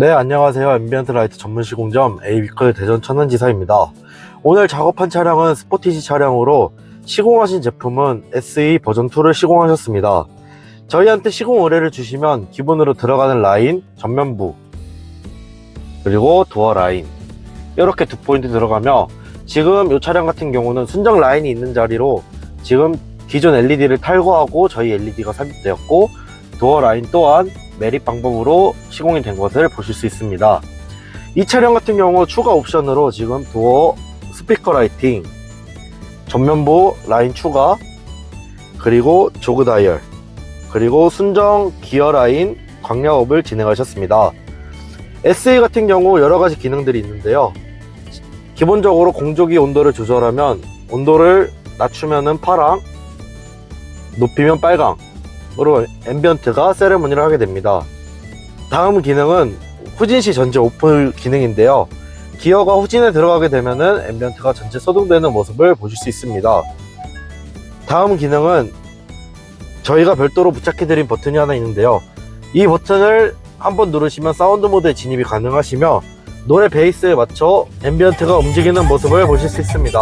네, 안녕하세요. 앰비언트 라이트 전문 시공점 에이비클 대전 천안지사입니다. 오늘 작업한 차량은 스포티지 차량으로 시공하신 제품은 SE 버전2를 시공하셨습니다. 저희한테 시공 의뢰를 주시면 기본으로 들어가는 라인, 전면부, 그리고 도어 라인 이렇게 두 포인트 들어가며 지금 이 차량 같은 경우는 순정 라인이 있는 자리로 지금 기존 LED를 탈거하고 저희 LED가 삽입되었고 도어 라인 또한 매립 방법으로 시공이 된 것을 보실 수 있습니다. 이 차량 같은 경우 추가 옵션으로 지금 도어 스피커 라이팅, 전면부 라인 추가, 그리고 조그 다이얼, 그리고 순정 기어 라인 광량업을 진행하셨습니다. SE 같은 경우 여러 가지 기능들이 있는데요. 기본적으로 공조기 온도를 조절하면 온도를 낮추면은 파랑, 높이면 빨강, 으로 앰비언트가 세레모니를 하게 됩니다. 다음 기능은 후진시 전체 오프 기능인데요. 기어가 후진에 들어가게 되면은 앰비언트가 전체 소등되는 모습을 보실 수 있습니다. 다음 기능은 저희가 별도로 부착해드린 버튼이 하나 있는데요. 이 버튼을 한번 누르시면 사운드 모드에 진입이 가능하시며 노래 베이스에 맞춰 앰비언트가 움직이는 모습을 보실 수 있습니다.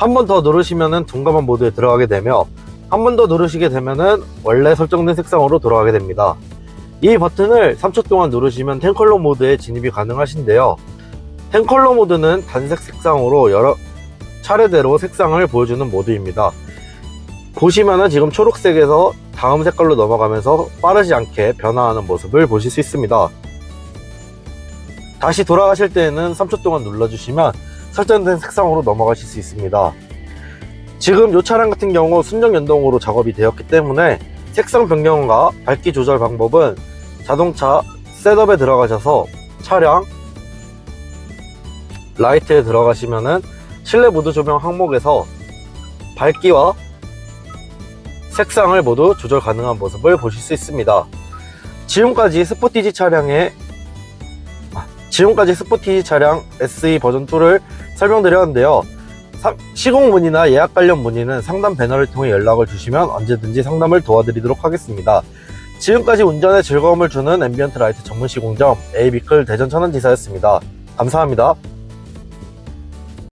한 번 더 누르시면은 둔감한 모드에 들어가게 되며 한 번 더 누르시게 되면은 원래 설정된 색상으로 돌아가게 됩니다. 이 버튼을 3초 동안 누르시면 10컬러 모드에 진입이 가능하신데요. 10컬러 모드는 단색 색상으로 여러 차례대로 색상을 보여주는 모드입니다. 보시면은 지금 초록색에서 다음 색깔로 넘어가면서 빠르지 않게 변화하는 모습을 보실 수 있습니다. 다시 돌아가실 때에는 3초 동안 눌러주시면 설정된 색상으로 넘어가실 수 있습니다. 지금 이 차량 같은 경우 순정 연동으로 작업이 되었기 때문에 색상 변경과 밝기 조절 방법은 자동차 셋업에 들어가셔서 차량 라이트에 들어가시면은 실내 모드 조명 항목에서 밝기와 색상을 모두 조절 가능한 모습을 보실 수 있습니다. 지금까지 스포티지 차량의 아, 지금까지 스포티지 차량 SE 버전2를 설명드렸는데요. 사- 시공 문의나 예약 관련 문의는 상담 배너를 통해 연락을 주시면 언제든지 상담을 도와드리도록 하겠습니다. 지금까지 운전에 즐거움을 주는 앰비언트 라이트 전문 시공점 에이비클 대전 천안지사였습니다. 감사합니다.